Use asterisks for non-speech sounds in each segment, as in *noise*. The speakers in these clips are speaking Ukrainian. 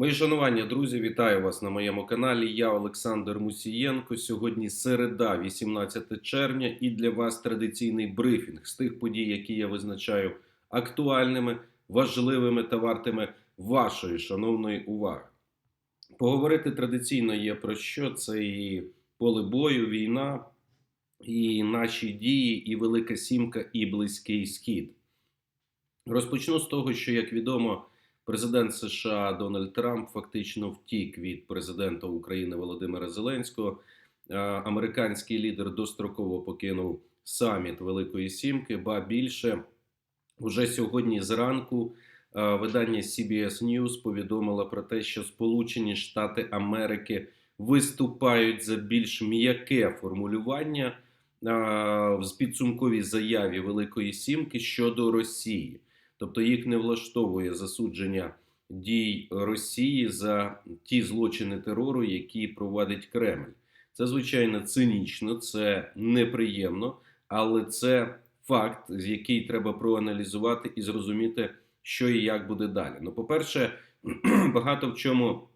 Мої шанування, друзі, вітаю вас на моєму каналі. Я Олександр Мусієнко. Сьогодні середа, 18 червня, і для вас традиційний брифінг з тих подій, які я визначаю актуальними, важливими та вартими вашої шановної уваги. Поговорити традиційно є про що це і поле бою, війна, і наші дії, і Велика Сімка, і Близький Схід. Розпочну з того, що, як відомо, президент США Дональд Трамп фактично втік від президента України Володимира Зеленського. Е, Американський лідер достроково покинув саміт Великої Сімки, ба більше уже сьогодні зранку е, видання CBS News повідомило про те, що Сполучені Штати Америки виступають за більш м'яке формулювання е, в підсумковій заяві Великої Сімки щодо Росії. Тобто їх не влаштовує засудження дій Росії за ті злочини терору, які провадить Кремль. Це звичайно цинічно, це неприємно, але це факт, з який треба проаналізувати і зрозуміти, що і як буде далі. Ну, по-перше, *clears throat* багато в чому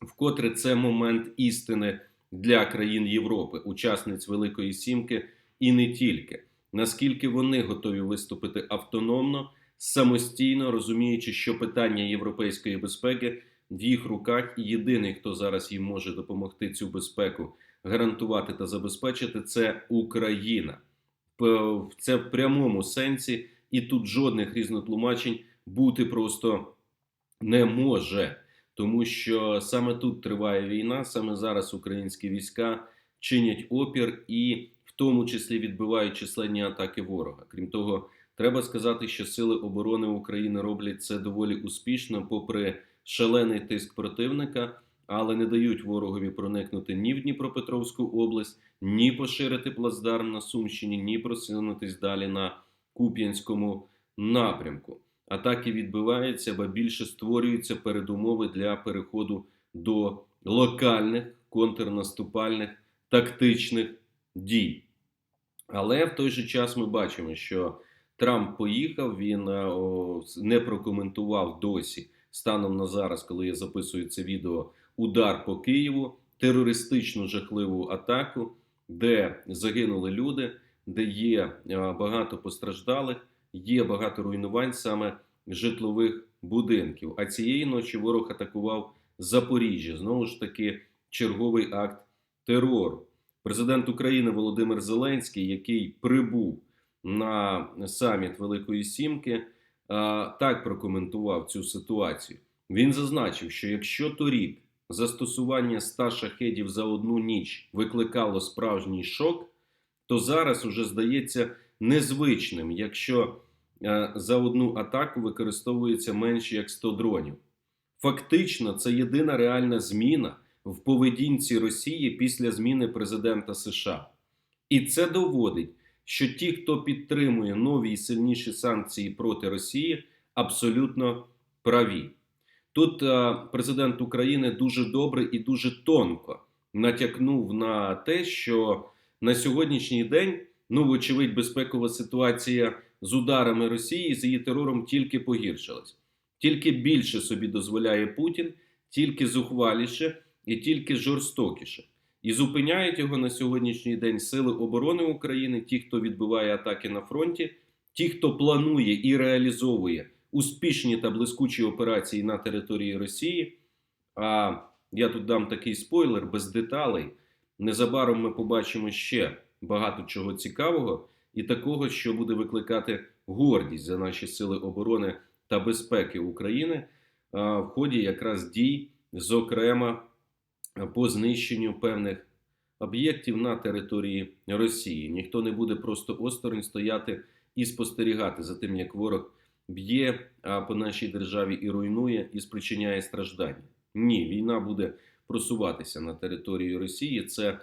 вкотре це момент істини для країн Європи, учасниць Великої Сімки, і не тільки наскільки вони готові виступити автономно самостійно розуміючи, що питання європейської безпеки в їх руках, і єдиний, хто зараз їм може допомогти цю безпеку гарантувати та забезпечити, це Україна. Це в прямому сенсі, і тут жодних різнотлумачень бути просто не може, тому що саме тут триває війна, саме зараз українські війська чинять опір і в тому числі відбивають численні атаки ворога. Крім того. Треба сказати, що Сили оборони України роблять це доволі успішно, попри шалений тиск противника, але не дають ворогові проникнути ні в Дніпропетровську область, ні поширити плацдарм на Сумщині, ні просунутись далі на Куп'янському напрямку. Атаки відбиваються, ба більше створюються передумови для переходу до локальних контрнаступальних тактичних дій. Але в той же час ми бачимо, що Трамп поїхав, він е, не прокоментував досі станом на зараз, коли я записую це відео, удар по Києву, терористичну жахливу атаку, де загинули люди, де є е, багато постраждалих, є багато руйнувань саме житлових будинків. А цієї ночі ворог атакував Запоріжжя. Знову ж таки, черговий акт терору. Президент України Володимир Зеленський, який прибув на саміт Великої Сімки так прокоментував цю ситуацію. Він зазначив, що якщо торік застосування 100 шахедів за одну ніч викликало справжній шок, то зараз уже здається незвичним, якщо за одну атаку використовується менше як 100 дронів. Фактично, це єдина реальна зміна в поведінці Росії після зміни президента США. І це доводить, що ті, хто підтримує нові і сильніші санкції проти Росії, абсолютно праві. Тут а, президент України дуже добре і дуже тонко натякнув на те, що на сьогоднішній день, ну, вочевидь, безпекова ситуація з ударами Росії з її терором тільки погіршилась. Тільки більше собі дозволяє Путін, тільки зухваліше і тільки жорстокіше. І зупиняють його на сьогоднішній день Сили оборони України, ті, хто відбиває атаки на фронті, ті, хто планує і реалізовує успішні та блискучі операції на території Росії. А я тут дам такий спойлер без деталей. Незабаром ми побачимо ще багато чого цікавого і такого, що буде викликати гордість за наші сили оборони та безпеки України в ході якраз дій, зокрема по знищенню певних об'єктів на території Росії. Ніхто не буде просто осторонь стояти і спостерігати за тим, як ворог б'є по нашій державі і руйнує, і спричиняє страждання. Ні, війна буде просуватися на території Росії. Це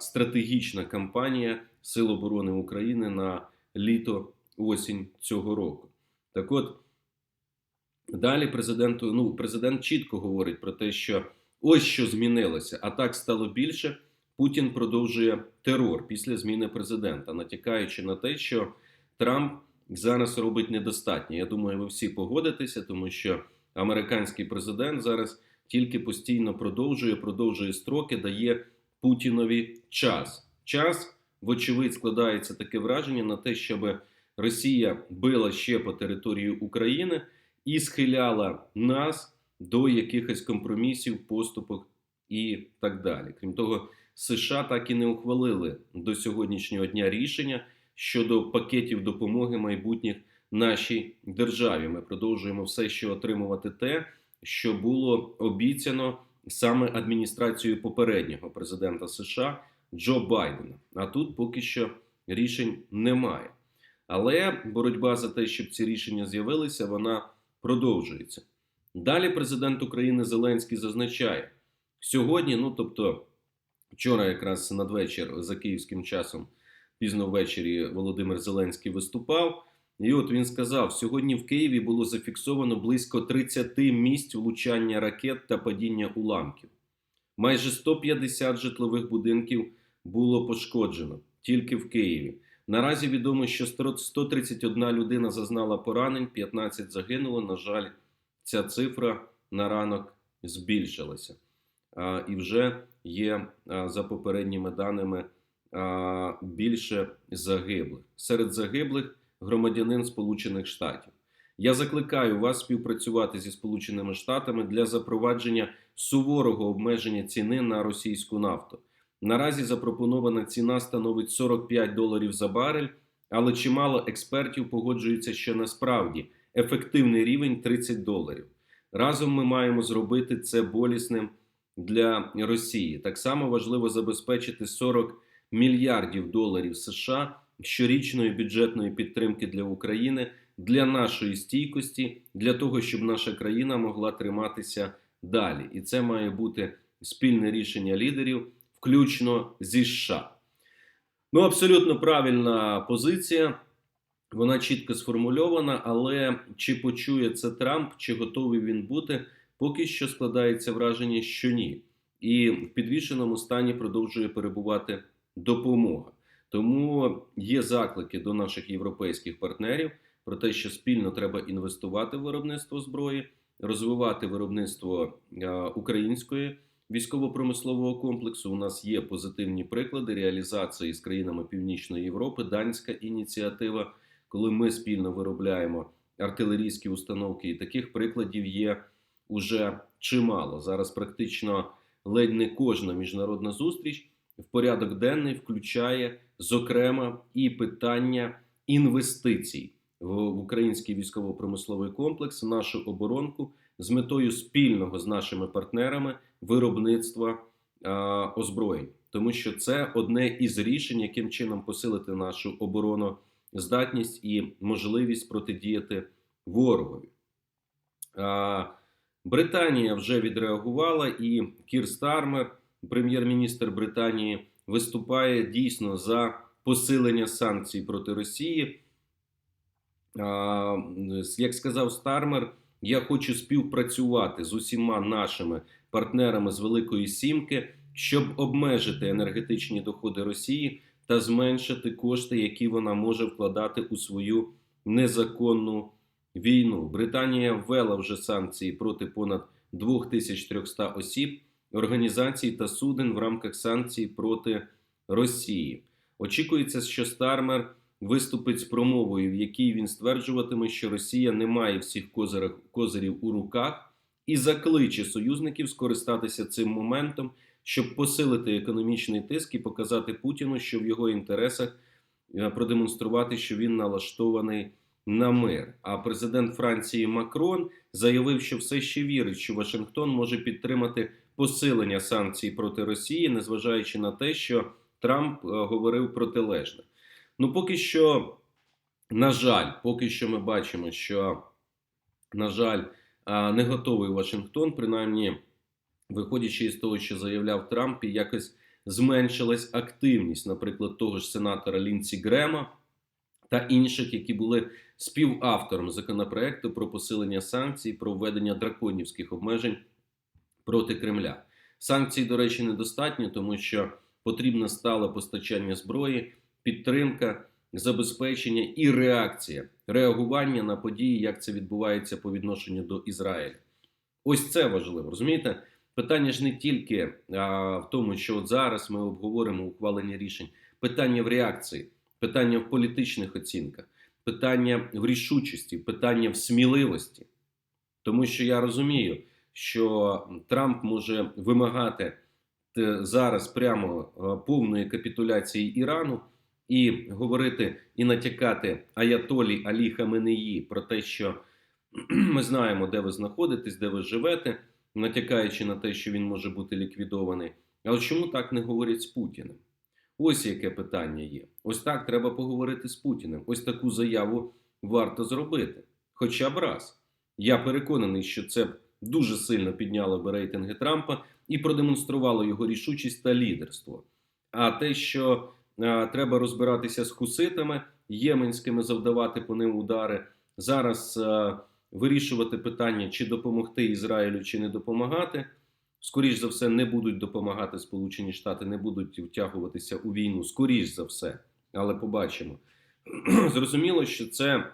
стратегічна кампанія Сил оборони України на літо осінь цього року. Так от далі президент, ну, президент чітко говорить про те, що Ось що змінилося. А так стало більше. Путін продовжує терор після зміни президента, натякаючи на те, що Трамп зараз робить недостатньо. Я думаю, ви всі погодитеся, тому що американський президент зараз тільки постійно продовжує, продовжує строки, дає Путінові час. Час, вочевидь, складається таке враження на те, щоб Росія била ще по території України і схиляла нас до якихось компромісів, поступок і так далі. Крім того, США так і не ухвалили до сьогоднішнього дня рішення щодо пакетів допомоги майбутніх нашій державі. Ми продовжуємо все ще отримувати те, що було обіцяно саме адміністрацією попереднього президента США Джо Байдена. А тут поки що рішень немає. Але боротьба за те, щоб ці рішення з'явилися, вона продовжується. Далі президент України Зеленський зазначає сьогодні, ну тобто вчора, якраз надвечір за київським часом, пізно ввечері Володимир Зеленський виступав. І от він сказав: сьогодні в Києві було зафіксовано близько 30 місць влучання ракет та падіння уламків. Майже 150 житлових будинків було пошкоджено тільки в Києві. Наразі відомо, що 131 людина зазнала поранень, 15 загинуло. На жаль, ця цифра на ранок збільшилася. І вже є за попередніми даними більше загиблих. Серед загиблих громадянин Сполучених Штатів. Я закликаю вас співпрацювати зі Сполученими Штатами для запровадження суворого обмеження ціни на російську нафту. Наразі запропонована ціна становить 45 доларів за барель, але чимало експертів погоджуються, що насправді ефективний рівень 30 доларів. Разом ми маємо зробити це болісним для Росії. Так само важливо забезпечити 40 мільярдів доларів США щорічної бюджетної підтримки для України для нашої стійкості, для того, щоб наша країна могла триматися далі. І це має бути спільне рішення лідерів, включно зі США. Ну, абсолютно правильна позиція. Вона чітко сформульована, але чи почує це Трамп, чи готовий він бути, поки що складається враження, що ні. І в підвішеному стані продовжує перебувати допомога. Тому є заклики до наших європейських партнерів про те, що спільно треба інвестувати в виробництво зброї, розвивати виробництво української військово-промислового комплексу. У нас є позитивні приклади реалізації з країнами Північної Європи, данська ініціатива, коли ми спільно виробляємо артилерійські установки, і таких прикладів є уже чимало. Зараз практично ледь не кожна міжнародна зустріч в порядок денний включає зокрема і питання інвестицій в український військово-промисловий комплекс, в нашу оборонку з метою спільного з нашими партнерами виробництва а, озброєнь, тому що це одне із рішень, яким чином посилити нашу обороноздатність і можливість протидіяти ворогові. Британія вже відреагувала, і Кір Стармер, прем'єр-міністр Британії, виступає дійсно за посилення санкцій проти Росії. Як сказав Стармер, я хочу співпрацювати з усіма нашими партнерами з Великої Сімки, щоб обмежити енергетичні доходи Росії та зменшити кошти, які вона може вкладати у свою незаконну війну. Британія ввела вже санкції проти понад 2300 осіб, організацій та суден в рамках санкцій проти Росії. Очікується, що Стармер виступить з промовою, в якій він стверджуватиме, що Росія не має всіх козирів у руках, і закличе союзників скористатися цим моментом, щоб посилити економічний тиск і показати Путіну, що в його інтересах е, продемонструвати, що він налаштований на мир. А президент Франції Макрон заявив, що все ще вірить, що Вашингтон може підтримати посилення санкцій проти Росії, незважаючи на те, що Трамп е, говорив протилежне. Ну, поки що, на жаль, поки що ми бачимо, що, на жаль, не готовий Вашингтон, принаймні, виходячи із того, що заявляв Трамп, і якось зменшилась активність, наприклад, того ж сенатора Лінці Грема та інших, які були співавтором законопроекту про посилення санкцій, про введення драконівських обмежень проти Кремля. Санкцій, до речі, недостатньо, тому що потрібне стале постачання зброї, підтримка, забезпечення і реакція, реагування на події, як це відбувається по відношенню до Ізраїля. Ось це важливо. Розумієте? Питання ж не тільки а, в тому, що от зараз ми обговоримо ухвалення рішень, питання в реакції, питання в політичних оцінках, питання в рішучості, питання в сміливості. Тому що я розумію, що Трамп може вимагати е, зараз прямо е, повної капітуляції Ірану і говорити і натякати Аятолі Алі Хаменеї про те, що ми знаємо, де ви знаходитесь, де ви живете, натякаючи на те, що він може бути ліквідований. Але чому так не говорять з Путіним? Ось яке питання є. Ось так треба поговорити з Путіним. Ось таку заяву варто зробити. Хоча б раз. Я переконаний, що це б дуже сильно підняло би рейтинги Трампа і продемонструвало його рішучість та лідерство. А те, що а, треба розбиратися з хуситами єменськими, завдавати по ним удари, зараз а, вирішувати питання, чи допомогти Ізраїлю, чи не допомагати. Скоріш за все, не будуть допомагати Сполучені Штати, не будуть втягуватися у війну. Скоріш за все, але побачимо. *clears throat* Зрозуміло, що це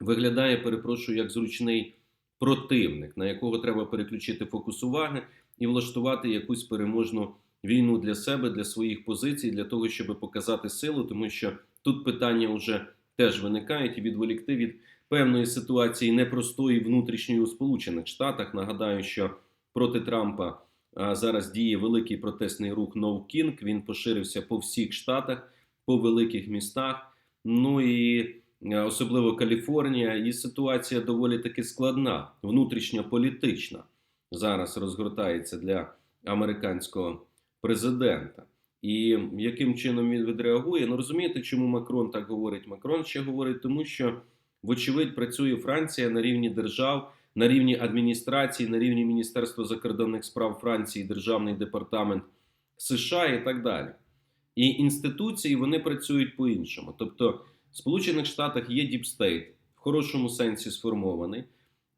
виглядає, перепрошую, як зручний противник, на якого треба переключити фокус уваги і влаштувати якусь переможну війну для себе, для своїх позицій, для того, щоб показати силу, тому що тут питання вже теж виникають і відволікти від певної ситуації непростої внутрішньої у Сполучених Штатах. Нагадаю, що проти Трампа зараз діє великий протестний рух No King, Він поширився по всіх штатах, по великих містах. Ну і особливо Каліфорнія, і ситуація доволі таки складна, внутрішньополітична зараз розгортається для американського президента. І яким чином він відреагує? Ну розумієте, чому Макрон так говорить? Макрон ще говорить, тому що, вочевидь, працює Франція на рівні держав, на рівні адміністрації, на рівні Міністерства закордонних справ Франції, Державний департамент США і так далі. І інституції вони працюють по-іншому. Тобто, в Сполучених Штатах є діпстейт, в хорошому сенсі сформований,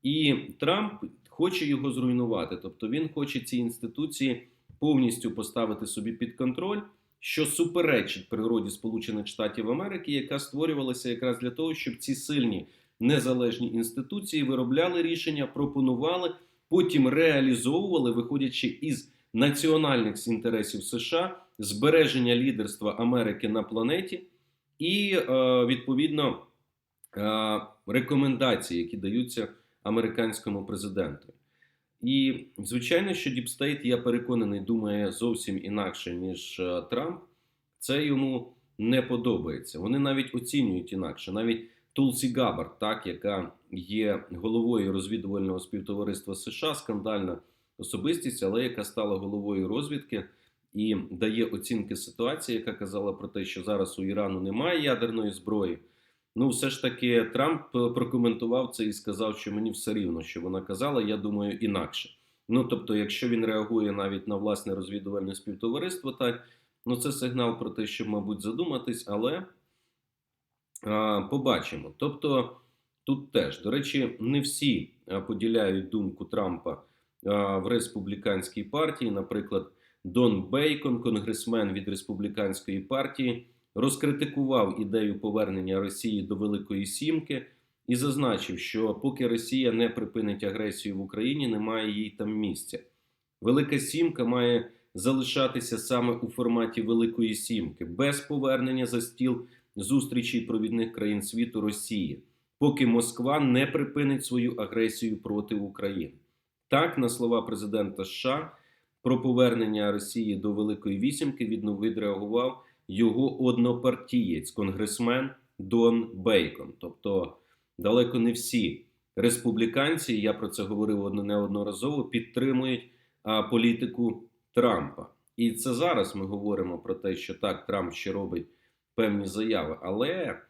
і Трамп хоче його зруйнувати. Тобто він хоче ці інституції повністю поставити собі під контроль, що суперечить природі Сполучених Штатів Америки, яка створювалася якраз для того, щоб ці сильні незалежні інституції виробляли рішення, пропонували, потім реалізовували, виходячи із національних інтересів США, збереження лідерства Америки на планеті і е, відповідно е, рекомендації, які даються американському президенту. І звичайно, що Діпстейт, я переконаний, думає зовсім інакше ніж е, Трамп. Це йому не подобається. Вони навіть оцінюють інакше. Навіть Тулсі Габар, так яка є головою розвідувального співтовариства США, скандальна особистість, але яка стала головою розвідки і дає оцінки ситуації, яка казала про те, що зараз у Ірану немає ядерної зброї. Ну, все ж таки, Трамп прокоментував це і сказав, що мені все рівно, що вона казала. Я думаю, інакше. Ну тобто, якщо він реагує навіть на власне розвідувальне співтовариство, так ну це сигнал про те, щоб, мабуть, задуматись, але а, побачимо. Тобто, тут теж до речі, не всі поділяють думку Трампа а, в республіканській партії. Наприклад, Дон Бейкон, конгресмен від республіканської партії розкритикував ідею повернення Росії до Великої Сімки і зазначив, що поки Росія не припинить агресію в Україні, немає їй там місця. Велика Сімка має залишатися саме у форматі Великої Сімки, без повернення за стіл зустрічей провідних країн світу Росії, поки Москва не припинить свою агресію проти України. Так, на слова президента США про повернення Росії до Великої Вісімки відреагував його однопартієць, конгресмен Дон Бейкон. Тобто далеко не всі республіканці, я про це говорив неодноразово, підтримують політику Трампа. І це зараз ми говоримо про те, що так, Трамп ще робить певні заяви, але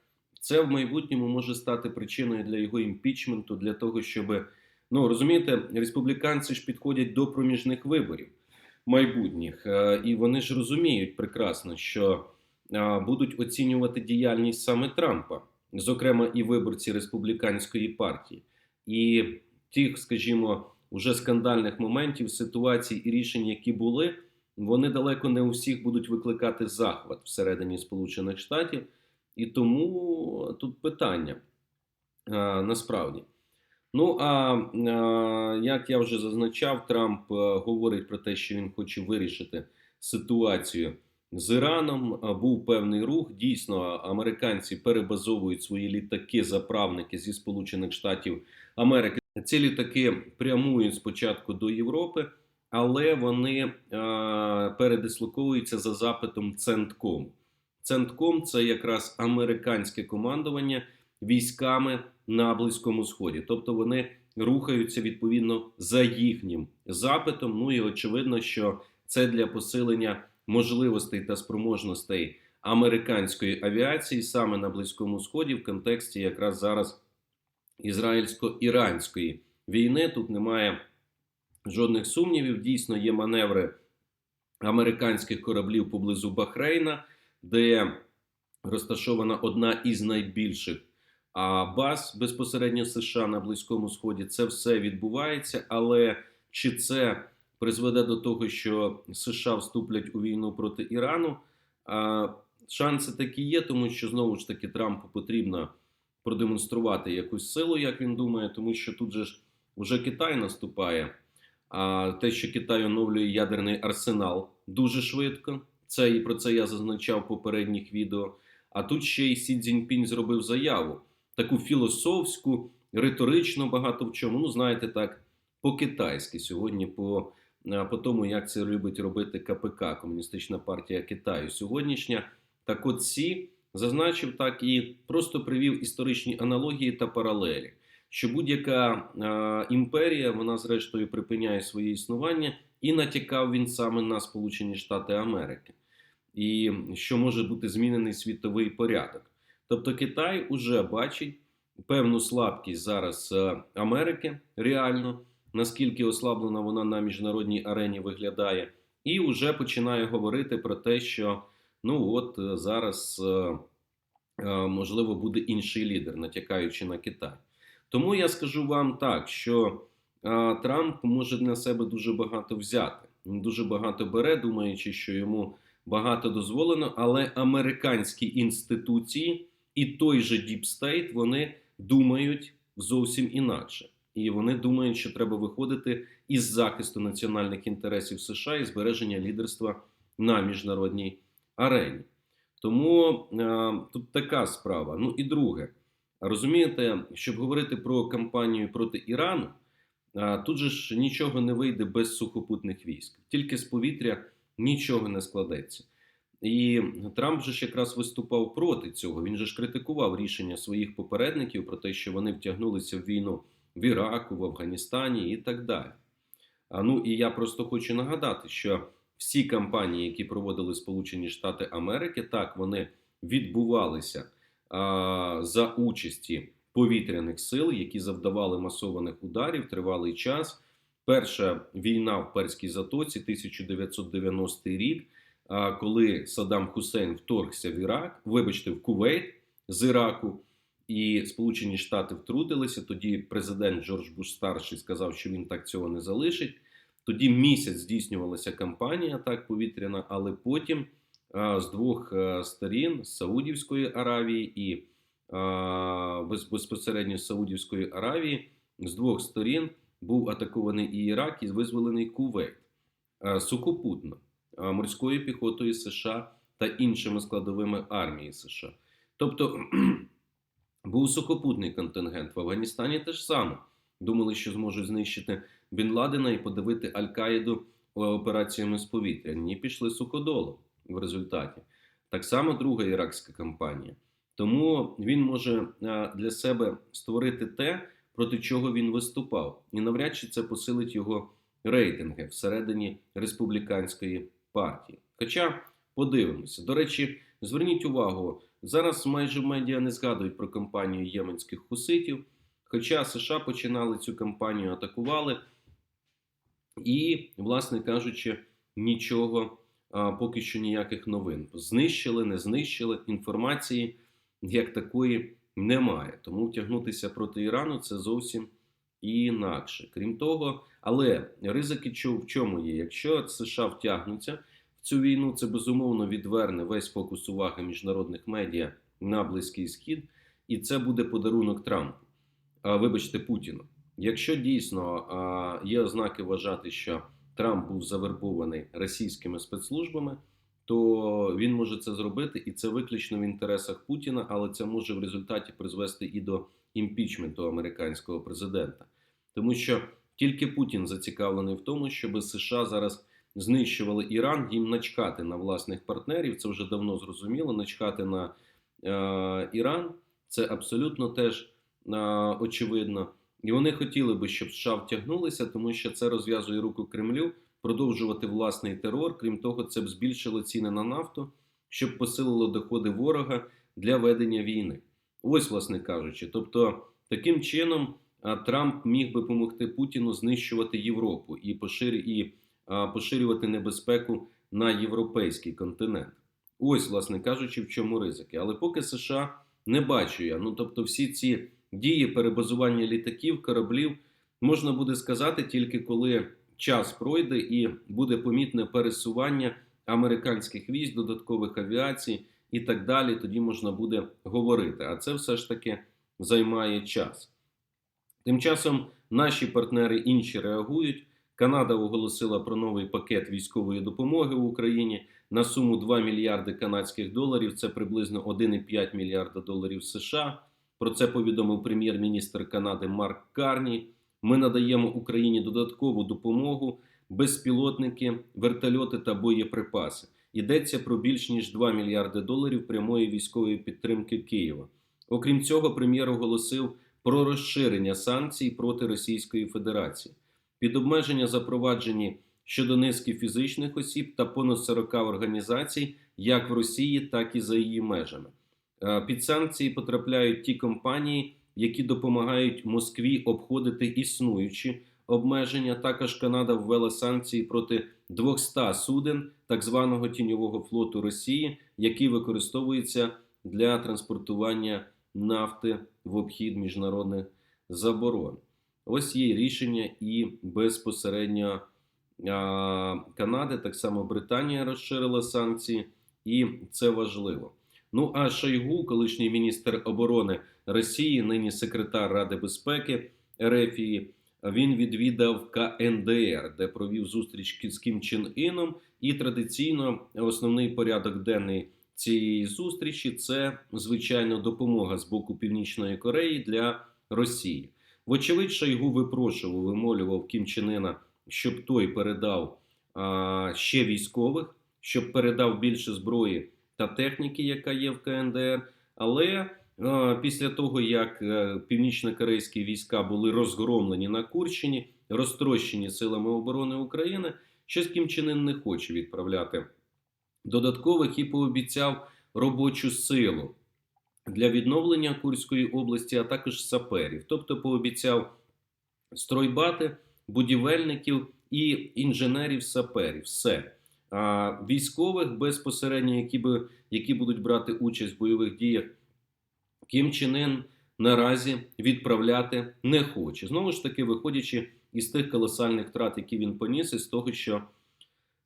це в майбутньому може стати причиною для його імпічменту, для того, щоб ну розумієте, республіканці ж підходять до проміжних виборів майбутніх, е, і вони ж розуміють прекрасно, що е, будуть оцінювати діяльність саме Трампа, зокрема і виборці республіканської партії, і тих, скажімо, уже скандальних моментів, ситуацій і рішень, які були, вони далеко не у всіх будуть викликати захват всередині Сполучених Штатів, і тому тут питання. Е, насправді. Ну а як я вже зазначав, Трамп е, говорить про те, що він хоче вирішити ситуацію з Іраном. Був певний рух. Дійсно, американці перебазовують свої літаки, заправники зі Сполучених Штатів Америки. Ці літаки прямують спочатку до Європи, але вони е, передислоковуються за запитом Центком. Центком це якраз американське командування військами на Близькому Сході. Тобто вони рухаються відповідно за їхнім запитом. Ну і очевидно, що це для посилення можливостей та спроможностей американської авіації саме на Близькому Сході, в контексті якраз зараз ізраїльсько-іранської війни. Тут немає жодних сумнівів. Дійсно, є маневри американських кораблів поблизу Бахрейна, де розташована одна із найбільших а баз безпосередньо США на Близькому Сході. Це все відбувається, але чи це призведе до того, що США вступлять у війну проти Ірану? Шанси такі є, тому що знову ж таки Трампу потрібно продемонструвати якусь силу, як він думає, тому що тут же ж вже Китай наступає. А те, що Китай оновлює ядерний арсенал дуже швидко. Це і про це я зазначав в попередніх відео. А тут ще й Сі Цзіньпінь зробив заяву, таку філософську, риторично багато в чому. Ну, знаєте, так, по-китайськи сьогодні, по, е, по тому, як це любить робити КПК, Комуністична партія Китаю. Сьогоднішня так от Сі зазначив так і просто привів історичні аналогії та паралелі. Що будь-яка е, імперія, вона зрештою припиняє своє існування, і натякав він саме на Сполучені Штати Америки, і що може бути змінений світовий порядок. Тобто Китай уже бачить певну слабкість зараз е, Америки реально, наскільки ослаблена вона на міжнародній арені виглядає, і вже починає говорити про те, що ну от е, зараз е, можливо буде інший лідер, натякаючи на Китай. Тому я скажу вам так, що Трамп може на себе дуже багато взяти. Він дуже багато бере, думаючи, що йому багато дозволено, але американські інституції і той же Deep State, вони думають зовсім інакше. І вони думають, що треба виходити із захисту національних інтересів США і збереження лідерства на міжнародній арені. Тому е, тут така справа. Ну і друге, розумієте, щоб говорити про кампанію проти Ірану, е, тут же ж нічого не вийде без сухопутних військ, тільки з повітря нічого не складеться. І Трамп же ж якраз виступав проти цього. Він же ж критикував рішення своїх попередників про те, що вони втягнулися в війну в Іраку, в Афганістані і так далі. А ну і я просто хочу нагадати, що всі кампанії, які проводили Сполучені Штати Америки, так вони відбувалися а, за участі повітряних сил, які завдавали масованих ударів тривалий час. Перша війна в Перській затоці, 1990 рік коли Саддам Хусейн вторгся в Ірак, вибачте, в Кувейт з Іраку, і Сполучені Штати втрутилися. Тоді президент Джордж Буш старший сказав, що він так цього не залишить. Тоді місяць здійснювалася кампанія так повітряна, але потім з двох а, сторін з Саудівської Аравії і безпосередньо з Саудівської Аравії з двох сторін був атакований і Ірак, і визволений Кувейт а, сухопутно морською піхотою США та іншими складовими армії США. Тобто *clears throat* був сухопутний контингент в Афганістані теж саме. Думали, що зможуть знищити Бін Ладена і подавити Аль-Каїду операціями з повітря. Ні, пішли суходолом в результаті. Так само друга іракська кампанія. Тому він може для себе створити те, проти чого він виступав, і навряд чи це посилить його рейтинги всередині республіканської партії. Хоча подивимося, до речі, зверніть увагу, зараз майже медіа не згадують про кампанію єменських хуситів. Хоча США починали цю кампанію, атакували, і, власне кажучи, нічого а, поки що ніяких новин. Знищили, не знищили інформації як такої немає. Тому втягнутися проти Ірану це зовсім інакше. Крім того, але ризики в чому є? Якщо США втягнуться в цю війну, це безумовно відверне весь фокус уваги міжнародних медіа на Близький Схід, і це буде подарунок Трампу. Вибачте, Путіну. якщо дійсно є ознаки вважати, що Трамп був завербований російськими спецслужбами, то він може це зробити, і це виключно в інтересах Путіна, але це може в результаті призвести і до імпічменту американського президента, тому що тільки Путін зацікавлений в тому, щоб США зараз знищували Іран, їм начхати на власних партнерів. Це вже давно зрозуміло. Начхати на е, Іран це абсолютно теж е, очевидно. І вони хотіли би, щоб США втягнулися, тому що це розв'язує руку Кремлю продовжувати власний терор. Крім того, це б збільшило ціни на нафту, щоб посилило доходи ворога для ведення війни. Ось, власне кажучи, тобто таким чином Трамп міг би допомогти Путіну знищувати Європу і поширювати небезпеку на європейський континент. Ось, власне кажучи, в чому ризики. Але поки США не бачу. Ну тобто, всі ці дії перебазування літаків, кораблів можна буде сказати тільки коли час пройде і буде помітне пересування американських військ, додаткових авіацій і так далі. Тоді можна буде говорити. А це все ж таки займає час. Тим часом наші партнери інші реагують. Канада оголосила про новий пакет військової допомоги в Україні на суму 2 мільярди канадських доларів. Це приблизно 1,5 мільярда доларів США. Про це повідомив прем'єр-міністр Канади Марк Карні. Ми надаємо Україні додаткову допомогу, безпілотники, вертольоти та боєприпаси. Йдеться про більш ніж 2 мільярди доларів прямої військової підтримки Києва. Окрім цього, прем'єр оголосив про розширення санкцій проти Російської Федерації. Під обмеження запроваджені щодо низки фізичних осіб та понад 40 організацій, як в Росії, так і за її межами. Е, Під санкції потрапляють ті компанії, які допомагають Москві обходити існуючі обмеження. Також Канада ввела санкції проти 200 суден так званого тіньового флоту Росії, який використовується для транспортування нафти в обхід міжнародних заборон. Ось є рішення і безпосередньо Канади, так само Британія розширила санкції, і це важливо. Ну а Шойгу, колишній міністр оборони Росії, нині секретар Ради безпеки Ерефії, він відвідав КНДР, де провів зустріч з Кім Чен Іном. І традиційно основний порядок денний цієї зустрічі це звичайно допомога з боку Північної Кореї для Росії. Вочевидь, Шойгу випрошував, вимолював Кім Чен щоб той передав а, ще військових, щоб передав більше зброї та техніки, яка є в КНДР. Але е, після того, як е, північно-корейські війська були розгромлені на Курщині, розтрощені силами оборони України, щось Кім Чен не хоче відправляти додаткових і пообіцяв робочу силу для відновлення Курської області, а також саперів. Тобто пообіцяв стройбати, будівельників і інженерів-саперів. Все. А військових безпосередньо, які би, які будуть брати участь в бойових діях, Кім Чен Ін наразі відправляти не хоче. Знову ж таки, виходячи із тих колосальних втрат, які він поніс, із того, що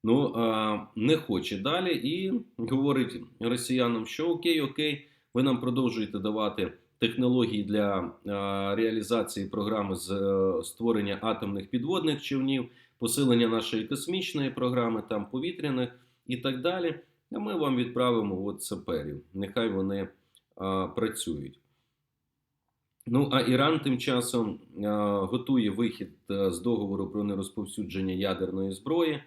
ну, а, не хоче далі, і говорить росіянам, що окей, окей, ви нам продовжуєте давати технології для а, реалізації програми з а, створення атомних підводних човнів посилення нашої космічної програми, там повітряних і так далі. А ми вам відправимо от саперів. Нехай вони а, працюють. Ну, а Іран тим часом а, готує вихід а, з договору про нерозповсюдження ядерної зброї.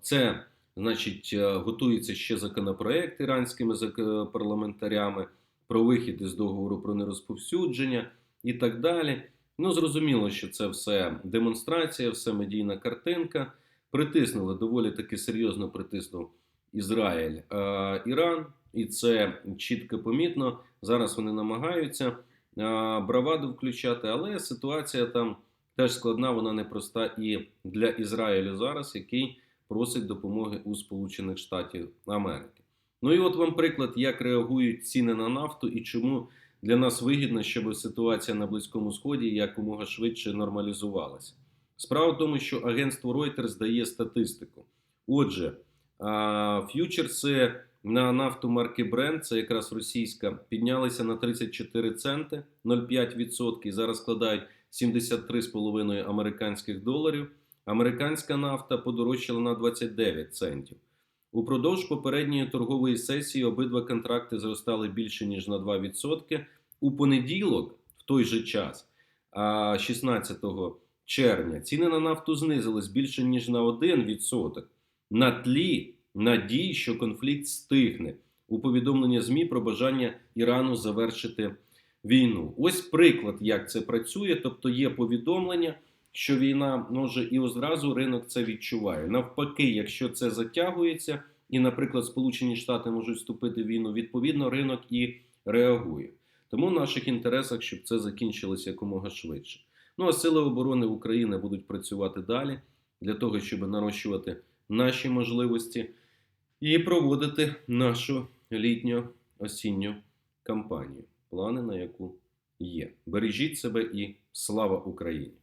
Це, значить, а, готується ще законопроект іранськими зак- парламентарями про вихід із договору про нерозповсюдження і так далі. Ну, зрозуміло, що це все демонстрація, все медійна картинка. Притиснули доволі таки серйозно притиснув Ізраїль е, Іран, і це чітко помітно. Зараз вони намагаються е, браваду включати, але ситуація там теж складна, вона непроста і для Ізраїлю зараз, який просить допомоги у Сполучених Штатів Америки. Ну і от вам приклад, як реагують ціни на нафту і чому для нас вигідно, щоб ситуація на Близькому Сході якомога швидше нормалізувалася. Справа в тому, що агентство Reuters дає статистику. Отже, ф'ючерси на нафту марки Brent, це якраз російська, піднялися на 34 центи 0,5% і зараз складають 73,5 американських доларів. Американська нафта подорожчала на 29 центів. Упродовж попередньої торгової сесії обидва контракти зростали більше ніж на 2%. У понеділок, в той же час, а, 16 червня, ціни на нафту знизились більше ніж на 1% на тлі надій, що конфлікт стихне у повідомленні ЗМІ про бажання Ірану завершити війну. Ось приклад, як це працює. Тобто є повідомлення, що війна може і одразу ринок це відчуває. Навпаки, якщо це затягується, і, наприклад, Сполучені Штати можуть вступити в війну, відповідно, ринок і реагує. Тому в наших інтересах, щоб це закінчилося якомога швидше. Ну а сили оборони України будуть працювати далі для того, щоб нарощувати наші можливості і проводити нашу літню осінню кампанію, плани на яку є. Бережіть себе і слава Україні!